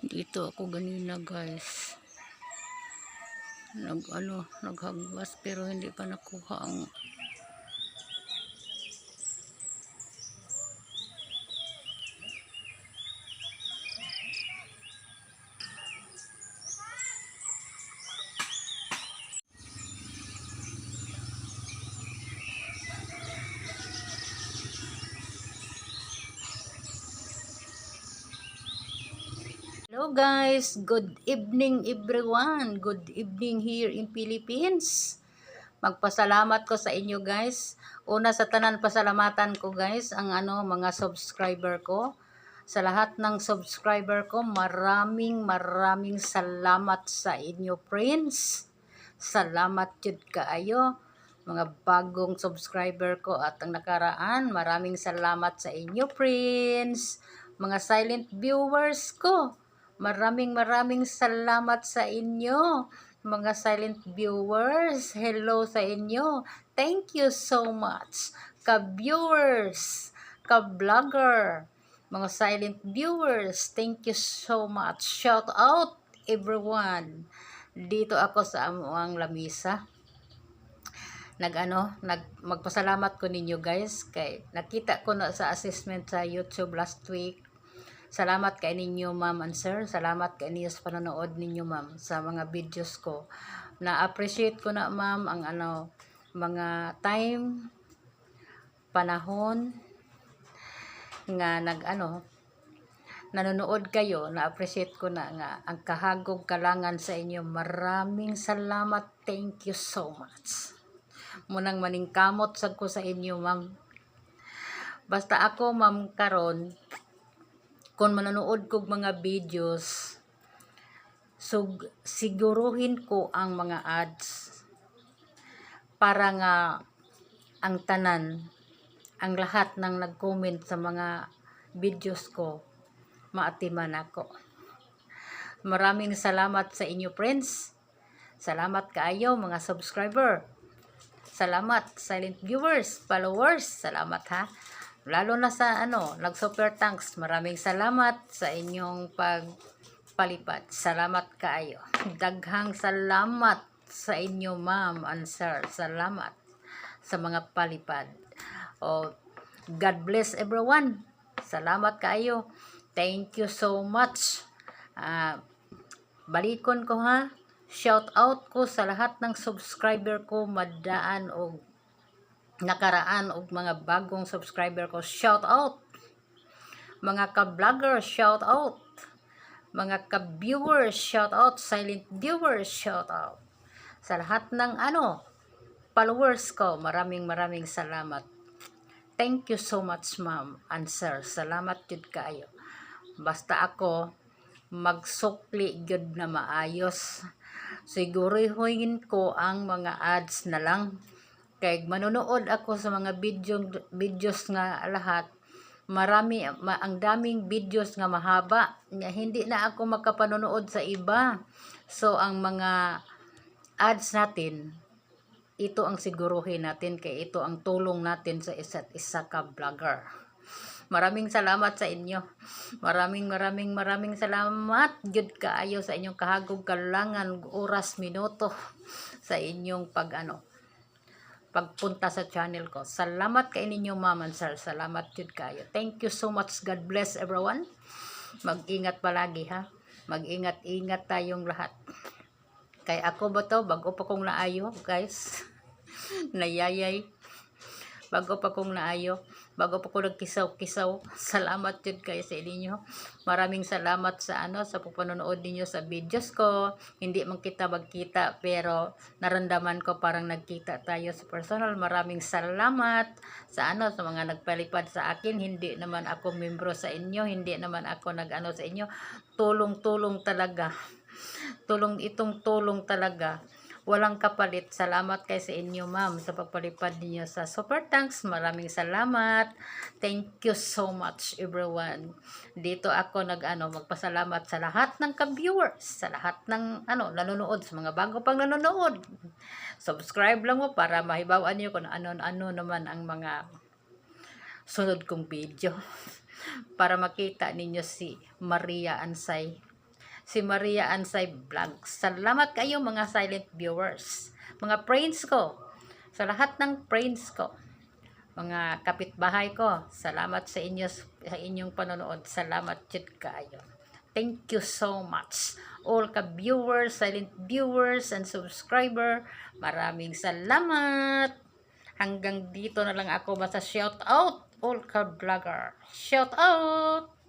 Dito ako ganina guys. Nag ano, naghagwas pero hindi pa nakuha ang Guys, good evening everyone. Good evening here in Philippines. Magpasalamat ko sa inyo guys. Una sa tanan pasalamatan ko guys ang ano mga subscriber ko. Sa lahat ng subscriber ko, maraming maraming salamat sa inyo friends. Salamat jud kaayo mga bagong subscriber ko at ang nakaraan. Maraming salamat sa inyo friends. Mga silent viewers ko. Maraming maraming salamat sa inyo, mga silent viewers. Hello sa inyo. Thank you so much. Ka-viewers, ka-vlogger, mga silent viewers. Thank you so much. Shout out everyone. Dito ako sa amuang lamisa. Nag-ano, nag magpasalamat ko ninyo guys kay nakita ko na sa assessment sa YouTube last week Salamat kay ninyo ma'am and sir. Salamat kay ninyo sa panonood ninyo ma'am sa mga videos ko. Na-appreciate ko na ma'am ang ano, mga time, panahon, nga nag ano, nanonood kayo, na-appreciate ko na nga ang kahagog kalangan sa inyo. Maraming salamat. Thank you so much. Munang maningkamot sad ko sa inyo ma'am. Basta ako ma'am karon kung manonood kog mga videos so siguruhin ko ang mga ads para nga ang tanan ang lahat ng nag-comment sa mga videos ko maatiman ako. Maraming salamat sa inyo friends. Salamat kaayo mga subscriber. Salamat silent viewers followers. Salamat ha lalo na sa ano, nag super thanks. Maraming salamat sa inyong pagpalipad. Salamat kaayo. Daghang salamat sa inyo, ma'am and sir. Salamat sa mga palipad. Oh, God bless everyone. Salamat kaayo. Thank you so much. Uh, balikon ko ha. Shout out ko sa lahat ng subscriber ko madaan o nakaraan og mga bagong subscriber ko. Shout out! Mga ka-vlogger shout out! Mga ka-viewers shout out! Silent viewers shout out! Sa lahat ng ano followers ko maraming maraming salamat. Thank you so much ma'am and sir. Salamat jud kaayo basta ako magsukli gyud na maayos. Siguruhin ko ang mga ads na lang kay manonood ako sa mga video videos nga lahat. Marami ma, ang daming videos nga mahaba. Hindi na ako makapanonood sa iba. So ang mga ads natin ito ang siguruhin natin kay ito ang tulong natin sa isa't isa ka vlogger. Maraming salamat sa inyo. Maraming maraming maraming salamat. Jud kaayo sa inyong kahagog kalangan oras minuto sa inyong pag ano pagpunta sa channel ko. Salamat kay ninyo ma'am and sir. Salamat jud kayo. Thank you so much. God bless everyone. Mag-ingat palagi ha. Mag-ingat-ingat tayong lahat. Kay ako ba to? Bago pa kong naayo guys. Nayayay. Bago pa kong naayo bago po ko nagkisaw-kisaw. Salamat yun kayo sa inyo. Maraming salamat sa ano sa panonood niyo sa videos ko. Hindi man kita magkita pero naramdaman ko parang nagkita tayo sa personal. Maraming salamat sa ano sa mga nagpalipad sa akin. Hindi naman ako membro sa inyo, hindi naman ako nagano sa inyo. Tulong-tulong talaga. Tulong itong tulong talaga walang kapalit. Salamat kay sa inyo, ma'am, sa pagpalipad niyo sa Super Thanks. Maraming salamat. Thank you so much, everyone. Dito ako nag-ano, magpasalamat sa lahat ng ka-viewers, sa lahat ng ano, nanonood, sa mga bago pang nanonood. Subscribe lang mo para mahibawaan niyo kung ano-ano naman ang mga sunod kong video para makita ninyo si Maria Ansay si Maria Ansay Vlog. Salamat kayo mga silent viewers. Mga friends ko. Sa lahat ng friends ko. Mga kapitbahay ko. Salamat sa inyo sa inyong panonood. Salamat jud kayo. Thank you so much. All ka viewers, silent viewers, and subscriber. Maraming salamat. Hanggang dito na lang ako basta shout out all ka vlogger. Shout out!